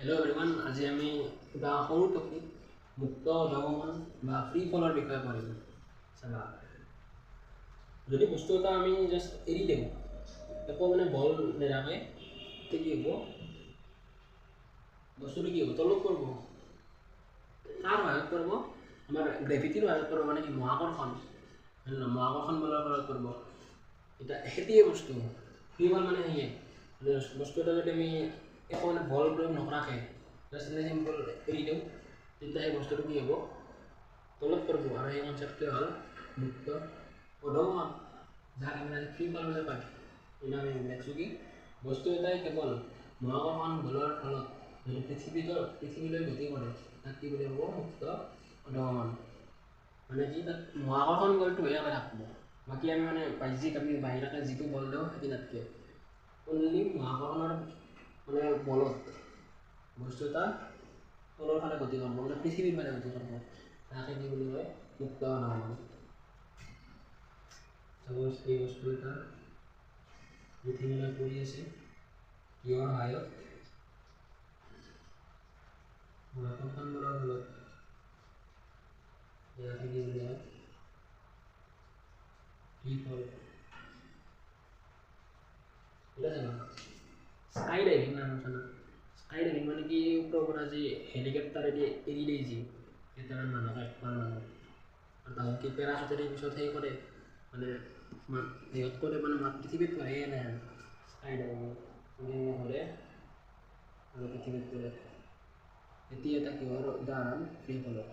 Hello everyone আজি আমি এটা সৰু টপিক মুক্ত নগমন বা ফ্ৰী ফলৰ বিষয়ে পঢ়িম। চাবা। যদি বস্তু এটা আমি জাষ্ট এৰি দিওঁ একো মানে বল নেৰাকে কি হ'ব? বস্তুটো কি হ'ব? তলত পৰিব কাৰ সহায়ত পৰিব আমাৰ গ্ৰেভিটিৰ সহায়ত পৰিব মানে কি মহাকৰ্ষণ? মহাকৰ্ষণ বলৰ ফলত পৰিব এতিয়া সেইটোৱে বস্তু। ফ্ৰী বল মানে সেয়ে। বস্তু এটা যদি আমি একো মানে বল প্ৰয়োগ নকৰাকৈ। জাষ্ট এনে চিম্পল এৰি দিওঁ। তেতিয়া সেই বস্তুটো কি হ'ব? তলত পৰিব আৰু সেই কনচেপ্টটোৱে হ'ল মুক্ত অধগমন যাক আমি আজি ফ্ৰী বল বুলি কয় কিন্তু আমি কি বস্তু এটাই কেৱল মহাকৰ্ষণ বলৰ ফলত যদি পৃথিৱীলৈ গতি কৰে তাক কি বুলি ক'ব? মুক্ত অধগমন মানে কি তাত মহাকৰ্ষণ বলটো হৈ একে থাকিব বাকী আমি মানে বাহ্যিক আমি বাহিৰাকে যিটো বল দিওঁ সেইটো নাতকে অনলি মহাকৰ্ষণৰ মানে বলত বস্তু এটা তলৰ ফালে গতি কৰিব মানে পৃথিৱীৰ ফালে গতি কৰিব। কি বুলি কয় মুক্ত অধগমন চাপ'জ এই বস্তু এটা পৃথিৱীলৈ পৰি আছে কিহৰ সহায়ত? মহাকৰ্ষণ বলৰ ফলত। কি বুলি কয় কি ফল? স্কাই ডাইভিং নাম আছে না। স্কাই মানে কি ওপৰৰ পৰা যি হেলিকপ্টাৰেদি এৰি দিয়ে যি কেইটামান মানুহক একবাৰ মানুহ আৰু তাহত কি পেৰাচুটেদি পিছত সেই কৰে মানে সিহঁত কৰে মানে মাত পৃথিৱীত পৰে নাই স্কাই ডাইভিং হ'লে আৰু পৃথিৱীত পৰে এটি এটা কিহৰ উদাহৰণ ফ্ৰী ফলৰ